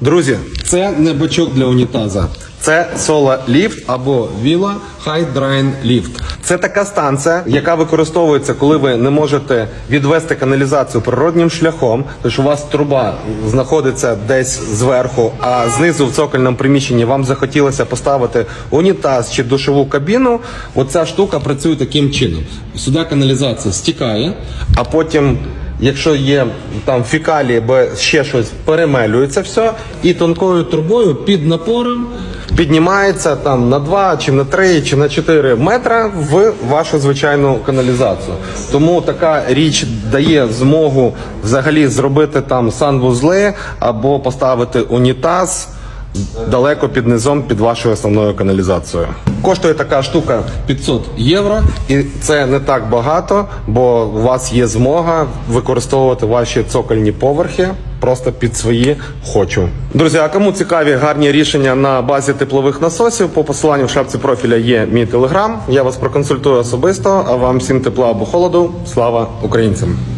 Друзі, це не бачок для унітаза. Це Sola Lift або Villa High Drain Lift. Це така станція, яка використовується, коли ви не можете відвести каналізацію природнім шляхом, що у вас труба знаходиться десь зверху, а знизу в цокольному приміщенні вам захотілося поставити унітаз чи душову кабіну. Оця штука працює таким чином. Сюди каналізація стікає, а потім Якщо є там фікалії, бо ще щось перемелюється все, і тонкою трубою під напором піднімається там на 2, чи на 3, чи на 4 метра в вашу звичайну каналізацію. Тому така річ дає змогу взагалі зробити там санвузли або поставити унітаз далеко під низом під вашою основною каналізацією. Коштує така штука 500 євро, і це не так багато, бо у вас є змога використовувати ваші цокольні поверхи просто під свої хочу. Друзі, а кому цікаві гарні рішення на базі теплових насосів, по посиланню в шапці профіля є мій телеграм. Я вас проконсультую особисто. А вам всім тепла або холоду. Слава українцям!